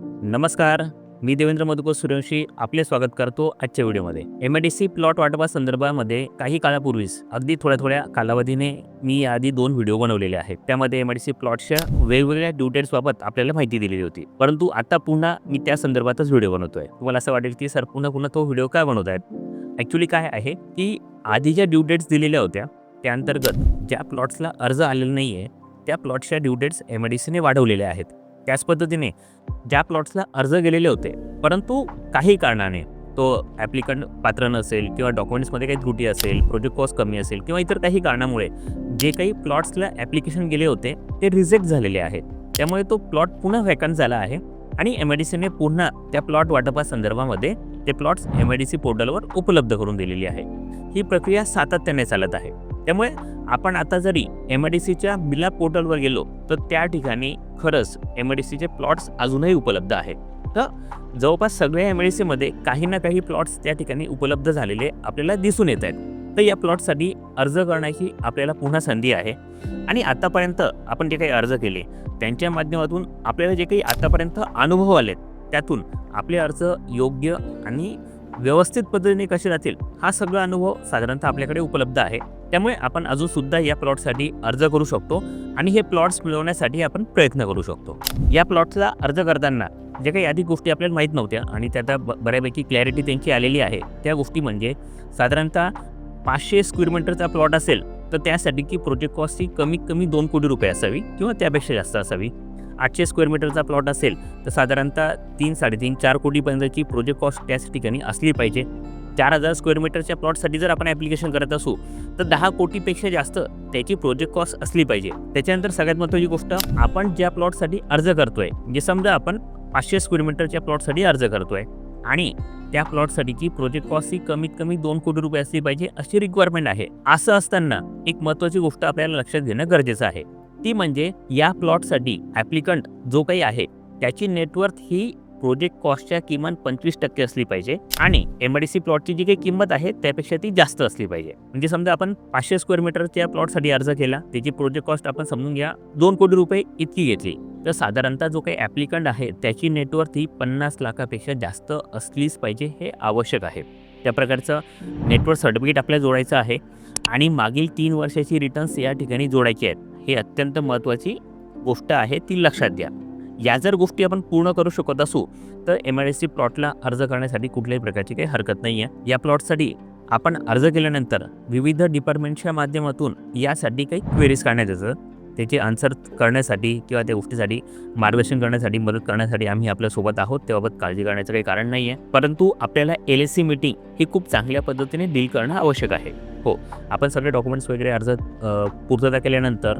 नमस्कार मी देवेंद्र मधुकर सूर्यवंशी आपले स्वागत करतो आजच्या व्हिडिओमध्ये. M I D C plot वाटपा संदर्भामध्ये काही काळापूर्वीच अगदी थोड्या थोड्या कालावधीने मी आधी दोन व्हिडिओ बनवलेले आहेत. त्यामध्ये एम आय डी सी प्लॉटच्या वेगवेगळ्या ड्यू डेट्सबाबत आपल्याला माहिती दिलेली होती. परंतु आता पुन्हा मी त्या संदर्भातच व्हिडिओ बनवतोय. तुम्हाला असं वाटेल की सर पुन्हा पुन्हा तो व्हिडिओ काय बनवत आहेत? ॲक्च्युली काय आहे की आधी ज्या ड्यू डेट्स दिलेल्या होत्या त्या अंतर्गत ज्या प्लॉट्सला अर्ज आलेला नाही आहे त्या प्लॉट्सच्या due dates M I D सीने वाढवलेल्या आहेत. त्याच पद्धतीने ज्या प्लॉट्सला अर्ज गेलेले होते परंतु काही कारणाने तो ॲप्लिकंट पात्र नसेल किंवा डॉक्युमेंट्समध्ये काही त्रुटी असेल प्रोजेक्ट कॉस्ट कमी असेल किंवा इतर काही कारणामुळे जे काही प्लॉट्सला ॲप्लिकेशन गेले होते ते रिजेक्ट झालेले आहेत. त्यामुळे तो प्लॉट पुन्हा व्हॅकंट झाला आहे आणि एम आय डी सीने पुन्हा त्या प्लॉट वाटपासंदर्भामध्ये ते plots M I D C पोर्टलवर उपलब्ध करून दिलेली आहे. ही प्रक्रिया सातत्याने चालत आहे. त्यामुळे आपण आता जरी एम आय डी सीच्या बिला पोर्टलवर गेलो तर त्या ठिकाणी खरंच एम आय डी सीचे प्लॉट्स अजूनही उपलब्ध आहेत. तर जवळपास सगळ्या एम आय डी सीमध्ये काही ना काही प्लॉट्स त्या ठिकाणी उपलब्ध झालेले आपल्याला दिसून येत आहेत. तर या प्लॉटसाठी अर्ज करण्याची आपल्याला पुन्हा संधी आहे. आणि आतापर्यंत आपण जे काही अर्ज केले त्यांच्या माध्यमातून आपल्याला जे काही आतापर्यंत अनुभव आलेत त्यातून आपले अर्ज योग्य आणि व्यवस्थित पद्धतीने कसे राहतील हा सगळा अनुभव साधारणतः आपल्याकडे उपलब्ध आहे. त्यामुळे आपण अजूनसुद्धा या प्लॉटसाठी अर्ज करू शकतो आणि हे प्लॉट्स मिळवण्यासाठी आपण प्रयत्न करू शकतो. या प्लॉट्सला अर्ज करताना जे काही आधी गोष्टी आपल्याला माहीत नव्हत्या आणि त्यात ब बऱ्यापैकी क्लॅरिटी त्यांची आलेली आहे त्या गोष्टी म्हणजे साधारणतः पाचशे स्क्वेअर मीटरचा प्लॉट असेल तर त्यासाठी की प्रोजेक्ट कॉस्ट ही कमीत कमी दोन कोटी रुपये असावी किंवा त्यापेक्षा जास्त असावी. आठशे स्क्वेअर मीटरचा प्लॉट असेल तर साधारणतः तीन साडेतीन चार कोटीपर्यंतची प्रोजेक्ट कॉस्ट त्याच ठिकाणी असली पाहिजे. चार हजार स्क्वेअर मीटरच्या प्लॉटसाठी जर आपण ॲप्लिकेशन करत असू तर दहा कोटीपेक्षा जास्त त्याची प्रोजेक्ट कॉस्ट असली पाहिजे. त्याच्यानंतर सगळ्यात महत्त्वाची गोष्ट आपण ज्या प्लॉटसाठी अर्ज करतोय जे समजा आपण पाचशे स्क्वेअर मीटरच्या प्लॉटसाठी अर्ज करतोय आणि त्या प्लॉटसाठीची प्रोजेक्ट कॉस्ट ही कमीत कमी दोन कोटी रुपये असली पाहिजे अशी रिक्वायरमेंट आहे. असं असताना एक महत्त्वाची गोष्ट आपल्याला लक्षात घेणं गरजेचं आहे. ती म्हणजे या प्लॉटसाठी ॲप्लिकंट जो काही आहे त्याची नेटवर्थ ही प्रोजेक्ट कॉस्टच्या किमान पंचवीस टक्के असली पाहिजे आणि एम आय डी सी प्लॉटची जी काही किंमत आहे त्यापेक्षा ती जास्त असली पाहिजे. म्हणजे समजा आपण पाचशे स्क्वेअर मीटरच्या प्लॉटसाठी अर्ज केला त्याची प्रोजेक्ट कॉस्ट आपण समजून घ्या दोन कोटी रुपये इतकी घेतली. तर साधारणतः जो काही ॲप्लिकंट आहे त्याची नेटवर्थ ही पन्नास लाखापेक्षा जास्त असलीच पाहिजे हे आवश्यक आहे. त्या प्रकारचं नेटवर्क सर्टिफिकेट आपल्याला जोडायचं आहे आणि मागील तीन वर्षाची रिटर्न्स या ठिकाणी जोडायची आहेत. हे अत्यंत महत्त्वाची गोष्ट आहे ती लक्षात घ्या. या जर गोष्टी आपण पूर्ण करू शकत असू तर एम आय डी सी प्लॉटला अर्ज करण्यासाठी कुठल्याही प्रकारची काही हरकत नाही आहे या प्लॉटसाठी आपण अर्ज केल्यानंतर विविध डिपार्टमेंटच्या माध्यमातून यासाठी काही क्वेरीज काढण्यात येतात. त्याचे आन्सर करण्यासाठी किंवा त्या गोष्टीसाठी मार्गदर्शन करण्यासाठी मदत करण्यासाठी आम्ही आपल्यासोबत आहोत. त्याबाबत काळजी करण्याचं काही कारण नाही आहे परंतु आपल्याला एल एस सी मीटिंग ही खूप चांगल्या पद्धतीने डील करणं आवश्यक आहे. हो. आपण सगळे डॉक्युमेंट्स वगैरे अर्ज पूर्तता केल्यानंतर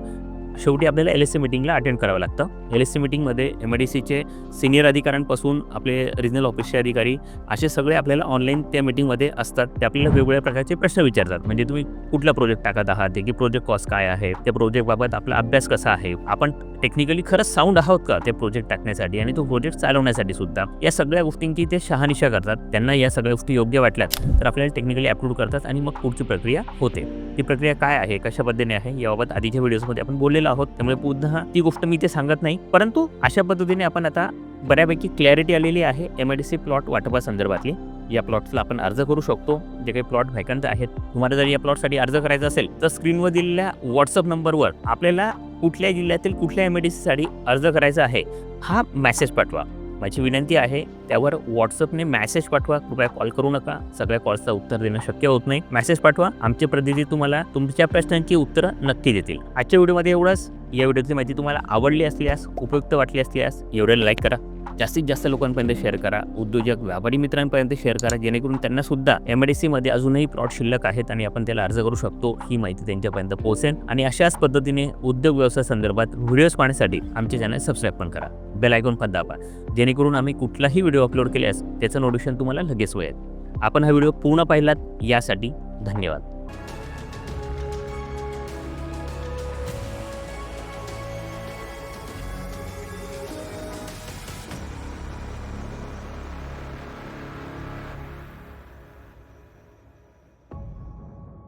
शेवटी आपल्याला एल एस सी मिटिंगला अटेंड करावं लागतं. एल एस सी मिटिंगमध्ये एम आय डी सीचे सिनियर अधिकाऱ्यांपासून आपले रिजनल ऑफिसचे अधिकारी असे सगळे आपल्याला ऑनलाईन त्या मिटिंगमध्ये असतात. ते आपल्याला वेगवेगळ्या प्रकारचे प्रश्न विचारतात. म्हणजे तुम्ही कुठला प्रोजेक्ट टाकत आहात? की प्रोजेक्ट कॉस्ट काय आहे? त्या प्रोजेक्टबाबत आपला अभ्यास कसा आहे? आपण टेक्निकली खरंच साऊंड आहोत का ते प्रोजेक्ट टाकण्यासाठी आणि तो प्रोजेक्ट चालवण्यासाठी सुद्धा? या सगळ्या गोष्टींची ते शहानिशा करतात. त्यांना या सगळ्या गोष्टी योग्य वाटल्यात तर आपल्याला टेक्निकली अप्रूव्ह करतात आणि मग पुढची प्रक्रिया होते. ती प्रक्रिया काय आहे कशा पद्धतीने आहे याबाबत आधीच्या व्हिडिओजमध्ये आपण बोललेलो आहोत. त्यामुळे पुन्हा ती गोष्ट मी ते सांगत नाही. परंतु अशा पद्धतीने आपण आता बऱ्यापैकी क्लॅरिटी आलेली आहे M I D C plot वाटपासंदर्भातली या प्लॉटला आपण अर्ज करू शकतो. जे काही प्लॉट व्हॅकंट आहेत तुम्हाला जर या प्लॉटसाठी अर्ज करायचा असेल तर स्क्रीनवर दिलेल्या व्हॉट्सअप नंबरवर आपल्याला कुठल्या जिल्ह्यातील कुठल्या एम आय डी सीसाठी अर्ज करायचा आहे हा मेसेज पाठवा. माझी विनंती आहे त्यावर व्हॉट्सअपने मॅसेज पाठवा कृपया कॉल करू नका. सगळ्या कॉल्सचं उत्तर देणं शक्य होत नाही. मेसेज पाठवा आमचे प्रतिनिधी तुम्हाला तुमच्या प्रश्नांची उत्तरं नक्की देतील. आजच्या व्हिडिओमध्ये एवढंच. या व्हिडिओची माहिती तुम्हाला आवडली असल्यास उपयुक्त वाटली असल्यास एवढ्याला लाईक करा. जास्तीत जास्त लोकांपर्यंत शेअर करा. उद्योजक व्यापारी मित्रांपर्यंत शेअर करा. जेणेकरून त्यांना सुद्धा एम आय डी सीमध्ये अजूनही प्लॉट शिल्लक आहेत आणि आपण त्याला अर्ज करू शकतो. ही माहिती त्यांच्यापर्यंत पोहोचेल. आणि अशाच पद्धतीने उद्योग व्यवसाय संदर्भात व्हिडिओज पाहण्यासाठी आमचे चॅनल सबस्क्राईब पण करा. बेल आयकॉन पण दाबा. जेणेकरून आम्ही कुठलाही व्हिडिओ अपलोड केल्यास त्याचं नोटिफिकेशन तुम्हाला लगेच होईल. आपण हा व्हिडिओ पूर्ण पाहिलात यासाठी धन्यवाद.